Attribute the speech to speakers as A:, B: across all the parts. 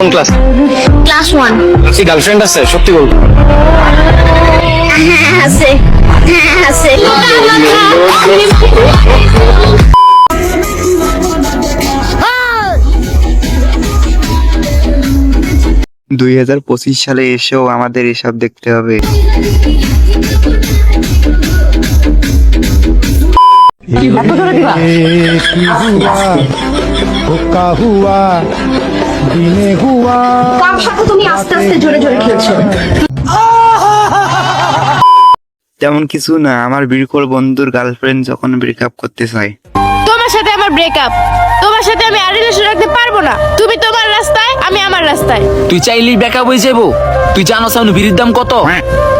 A: কোন class
B: class one
A: কি girlfriend আছে সত্যি বল।
B: হ্যাঁ আছে। হ্যাঁ আছে।
C: দুই হাজার পঁচিশ সালে এসেও আমাদের এসব দেখতে হবে। তেমন কিছু না আমার বিড়কর বন্ধুর গার্লফ্রেন্ড যখন ব্রেকআপ করতে চায়।
D: তোমার সাথে আমার ব্রেকআপ তোমার সাথে আমি আর রিলেশন রাখতে পারব না। তুমি তোমার রাস্তা রাস্তায়।
E: তুই চাইলি বেকা হয়ে যাব তুই জানো সামনে বিড়ির দাম কত?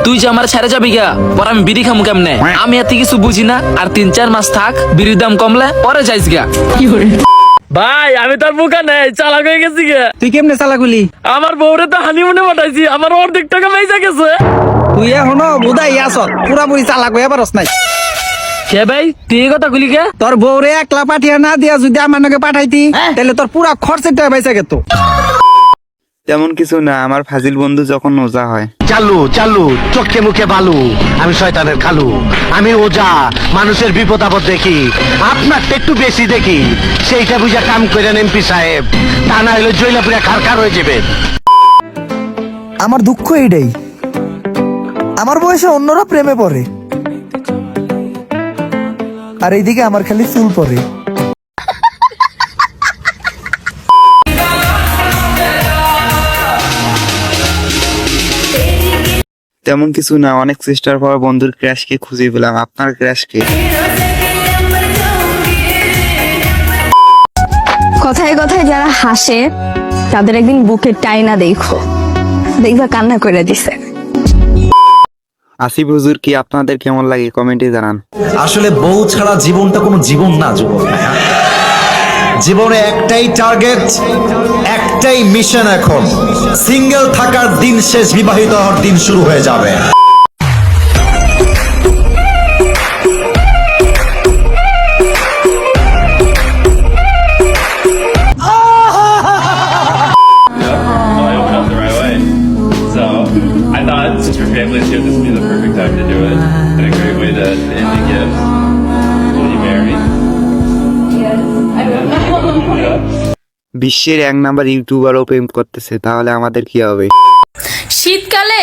E: তুই যে আমার ছেড়ে যাবি গা পরে আমি বিড়ি খামু কেমনে? আমি এত কিছু বুঝি না আর তিন চার মাস থাক বিড়ির দাম কমলে পরে যাইস গা
F: ভাই আমি তোর বোকা নেই চালাক হয়ে গেছি গে
G: তুই কেমনে চালাকুলি
F: আমার বউরে তো হানিমুনে পাঠাইছি আমার অর্ধেক টাকা গেছে।
G: তুই এখনও পুরাপুরি চালাক হয়ে পারস নাই।
F: কে ভাই তুই কথা গুলি কে?
G: তোর বউরে একলা পাঠিয়ে না দিয়া যদি আমার নাকি পাঠাইতি তাহলে তোর পুরা খরচের টাকা পয়সা গেত।
C: তেমন কিছু না আমার ফাজিল বন্ধু যখন ওজা হয়।
H: চালু চালু চোখে মুখে বালু আমি শয়তানের খালু। আমি ওজা মানুষের বিপদ আপদ দেখি আপনারটা একটু বেশি দেখি। সেইটা বুঝা কাম করেন এমপি সাহেব তা না হলে জৈলাপুরা খারখার হয়ে যাবে।
I: আমার দুঃখ এইটাই। আমার বয়সে অন্যরা প্রেমে পড়ে। আর এইদিকে আমার খালি চুল পড়ে।
C: তেমন কিছু না অনেক চেষ্টার পর বন্ধুর ক্র্যাশকে খুঁজে পেলাম আপনার ক্র্যাশকে
B: কথায় কথায় যারা হাসে তাদের একদিন বুকে টাইনা দেখো। দেখবা কান্না করে দিছে।
C: আসিফ হুজুর কি আপনাদের কেমন লাগে? কমেন্টে জানান।
J: আসলে বউ ছাড়া জীবনটা কোনো জীবন না যুবক। জীবনে একটাই টার্গেট একটাই মিশন এখন সিঙ্গেল থাকার দিন শেষ বিবাহিত হওয়ার দিন শুরু হয়ে যাবে
K: I thought since your family's here, this would be the perfect time to do it. And a great way to end the gifts.
C: বিশ্বের এক নাম্বার ইউটিউবারও প্রেম করতেছে তাহলে আমাদের কি হবে?
D: শীতকালে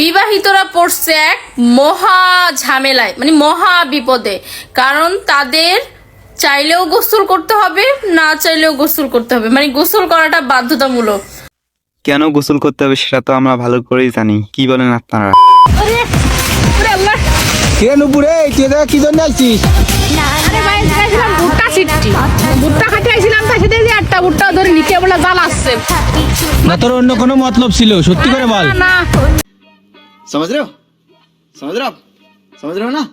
D: বিবাহিতরা পড়ছে এক মহা ঝামেলায় মানে মহা বিপদে। কারণ তাদের চাইলেও গোসল করতে হবে না চাইলেও গোসল করতে হবে। মানে গোসল করাটা বাধ্যতামূলক।
C: কেন গোসল করতে হবে সেটা তো আমরা ভালো করেই জানি। কি বলেন আপনারা?
G: কে নুপুরে তুই কি জন্য আসছিস
D: সিটটি ভুট্টা খাইতে আইছিলাম তাই সাথে যে একটা ভুট্টা ধরে নিচে বলে জাল আসছে
G: না তোর অন্য কোনো মতলব ছিল সত্যি করে বল
D: না
A: समझ रहे हो समझ रहे हो आप समझ रहे हो ना